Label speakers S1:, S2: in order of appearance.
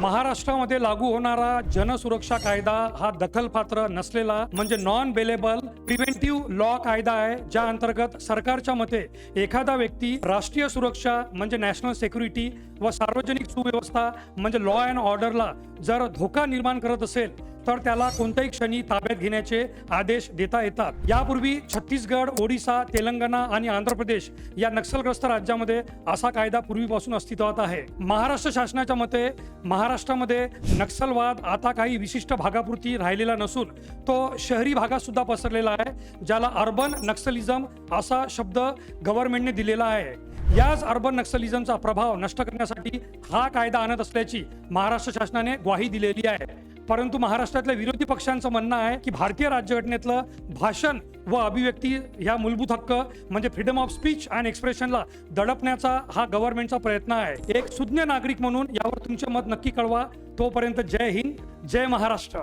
S1: महाराष्ट्रामध्ये लागू होणारा जनसुरक्षा कायदा हा दखलपात्र नसलेला म्हणजे नॉन बेलेबल प्रिव्हेंटिव्ह लॉ कायदा आहे ज्या अंतर्गत सरकारच्या मते एखादा व्यक्ती राष्ट्रीय सुरक्षा म्हणजे नॅशनल सेक्युरिटी व सार्वजनिक सुव्यवस्था म्हणजे लॉ अँड ऑर्डरला जर धोका निर्माण करत असेल तर त्याला कोणत्याही क्षणी ताब्यात घेण्याचे आदेश देता येतात. यापूर्वी छत्तीसगड ओडिसा तेलंगणा आणि आंध्र प्रदेश या नक्षलग्रस्त राज्यामध्ये असा कायदा पूर्वीपासून अस्तित्वात आहे. महाराष्ट्र शासनाच्या मते महाराष्ट्रामध्ये नक्षलवाद आता काही विशिष्ट भागापुरती राहिलेला नसून तो शहरी भागात सुद्धा पसरलेला आहे ज्याला अर्बन नक्सलिझम असा शब्द गव्हर्नमेंटने दिलेला आहे. याच अर्बन नक्सलिझमचा प्रभाव नष्ट करण्यासाठी हा कायदा आणत असल्याची महाराष्ट्र शासनाने ग्वाही दिलेली आहे. परंतु महाराष्ट्रातल्या विरोधी पक्षांचं म्हणणं आहे की भारतीय राज्यघटनेतलं भाषण व अभिव्यक्ती ह्या मूलभूत हक्क म्हणजे फ्रीडम ऑफ स्पीच अँड एक्सप्रेशनला दडपण्याचा हा गव्हर्नमेंटचा प्रयत्न आहे. एक सुज्ञ नागरिक म्हणून यावर तुमचे मत नक्की कळवा. तोपर्यंत जय हिंद जय महाराष्ट्र.